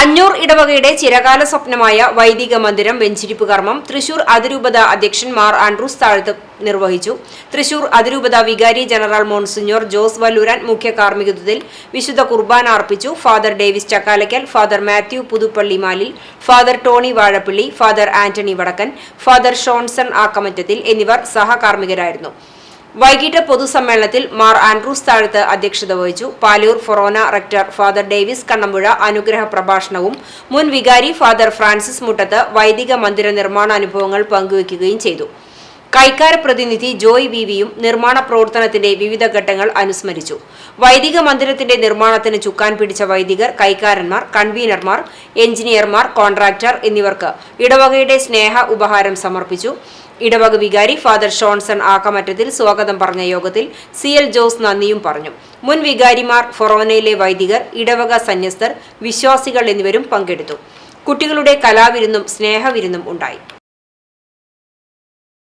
അഞ്ഞൂർ ഇടവകയുടെ ചിരകാല സ്വപ്നമായ വൈദിക മന്ദിരം വെഞ്ചിരിപ്പ് കർമ്മം തൃശൂർ അതിരൂപത അധ്യക്ഷൻ മാർ ആൻഡ്രൂസ് താഴത്ത് നിർവഹിച്ചു. തൃശൂർ അതിരൂപത വികാരി ജനറൽ മോൺസിഞ്ഞോർ ജോസ് വല്ലൂരാൻ മുഖ്യ കാർമ്മികത്വത്തിൽ വിശുദ്ധ കുർബാന അർപ്പിച്ചു. Father Davis Chakkalakkal father Mathew Puthuppally മാലിൽ father Tony Vazhappilly father Antony Vadakkan father Shonson ആക്കമറ്റത്തിൽ എന്നിവർ സഹകാർമ്മികരായിരുന്നു. വൈകിട്ട് പൊതുസമ്മേളനത്തിൽ മാർ ആൻഡ്രൂസ് താഴത്ത് അധ്യക്ഷത വഹിച്ചു. Palur forane rector father Davis Kannampuzha അനുഗ്രഹ പ്രഭാഷണവും മുൻ വികാരി ഫാദർ ഫ്രാൻസിസ് മുട്ടത്ത് വൈദിക മന്ദിര നിർമ്മാണ അനുഭവങ്ങൾ പങ്കുവയ്ക്കുകയും ചെയ്തു. കൈക്കാര പ്രതിനിധി ജോയ് വിവിയും നിർമ്മാണ പ്രവർത്തനത്തിന്റെ വിവിധ ഘട്ടങ്ങൾ അനുസ്മരിച്ചു. വൈദിക മന്ദിരത്തിന്റെ നിർമ്മാണത്തിന് ചുക്കാൻ പിടിച്ച വൈദികർ കൈക്കാരന്മാർ കൺവീനർമാർ എഞ്ചിനീയർമാർ കോൺട്രാക്ടർ എന്നിവർക്ക് ഇടവകയുടെ സ്നേഹ ഉപഹാരം സമർപ്പിച്ചു. ഇടവക വികാരി ഫാദർ ഷോൺസൺ ആക്കമറ്റത്തിൽ സ്വാഗതം പറഞ്ഞ യോഗത്തിൽ സി എൽ ജോസ് നന്ദിയും പറഞ്ഞു. മുൻ വികാരിമാർ ഫൊറോനയിലെ വൈദികർ ഇടവക സന്യസ്തർ വിശ്വാസികൾ എന്നിവരും പങ്കെടുത്തു. കുട്ടികളുടെ കലാവിരുന്നും സ്നേഹവിരുന്നും ഉണ്ടായി.